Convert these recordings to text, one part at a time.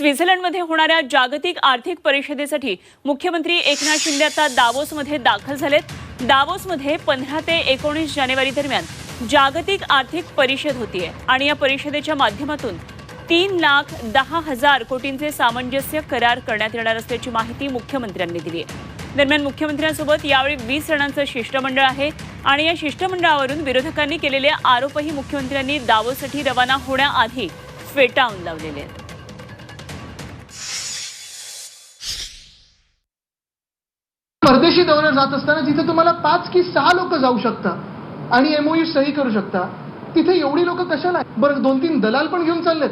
स्वित्झर्लंडमध्ये होणाऱ्या जागतिक आर्थिक परिषदेसाठी मुख्यमंत्री एकनाथ शिंदे आता दावोसमध्ये दाखल झालेत. दावोसमध्ये पंधरा ते एकोणीस जानेवारी दरम्यान जागतिक आर्थिक परिषद होतीये आणि या परिषदेच्या माध्यमातून तीन लाख दहा हजार कोटींचे सामंजस्य करार करण्यात येणार असल्याची माहिती मुख्यमंत्र्यांनी दिली आहे दरम्यान मुख्यमंत्र्यांसोबत यावेळी वीस जणांचं शिष्टमंडळ आहे आणि या शिष्टमंडळावरून विरोधकांनी केलेले आरोपही मुख्यमंत्र्यांनी दावोसाठी रवाना होण्याआधी फेटाळून लावलेले आहेत. परदेशी दौऱ्यावर जात असताना जिथे तुम्हाला पाच की सहा लोक जाऊ शकता. आणि एमओयू सही करू शकता. तिथे एवढी लोक कशाला? बरं दोन तीन दलाल पण घेऊन चाललेत.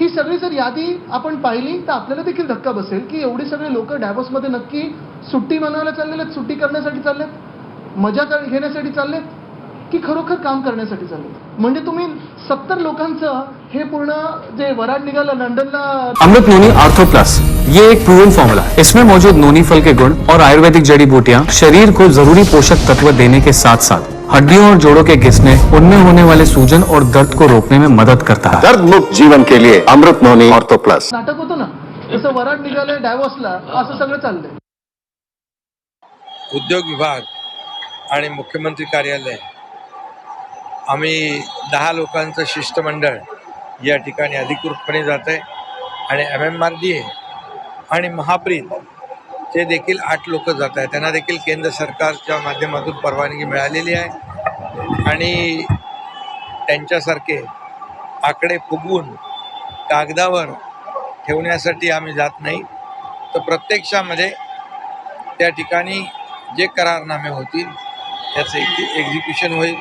ही सगळी जर यादी आपण पाहिली तर आपल्याला देखील धक्का बसेल की एवढी सगळे लोक डॅबोसमध्ये नक्की सुट्टी मनवायला चाललेले सुट्टी करण्यासाठी चाललेत मजा कर- घेण्यासाठी चाललेत. की खरोखर काम करण्यासाठी चाललेत म्हणजे तुम्ही सत्तर लोकांचं हे पूर्ण जे वराड निघालं लंडनला अमृत नोनी आर्थो प्लस. ये एक प्रूवन फॉर्मूला इसमें मौजूद नोनी फल के गुण और आयुर्वेदिक जड़ी बूटियाँ शरीर को जरूरी पोषक तत्व देने के साथ साथ हड्डियों और जोड़ों के घिसने उनमें होने वाले सूजन और दर्द को रोकने में मदद करता है। दर्द मुक्त जीवन के लिए अमृत नोनी ऑर्थो प्लस। नाटक होतं ना? जसं वराड निघालंय डॅवॉसला असं सगळं चाललंय. उद्योग विभाग आणि मुख्यमंत्री कार्यालय आम्ही दहा लोकांचं शिष्टमंडळ या ठिकाणी अधिकृतपणे जात आहे. आणि M M R D A आणि महाप्रीत ते देखील आठ लोक जात आहेत. त्यांना देखील केंद्र सरकारच्या माध्यमातून परवानगी मिळालेली आहे. आणि त्यांच्यासारखे आकडे फुगवून कागदावर ठेवण्यासाठी आम्ही जात नाही. तर प्रत्यक्षामध्ये त्या ठिकाणी जे करारनामे होतील त्याचं एक्झिक्युशन होईल.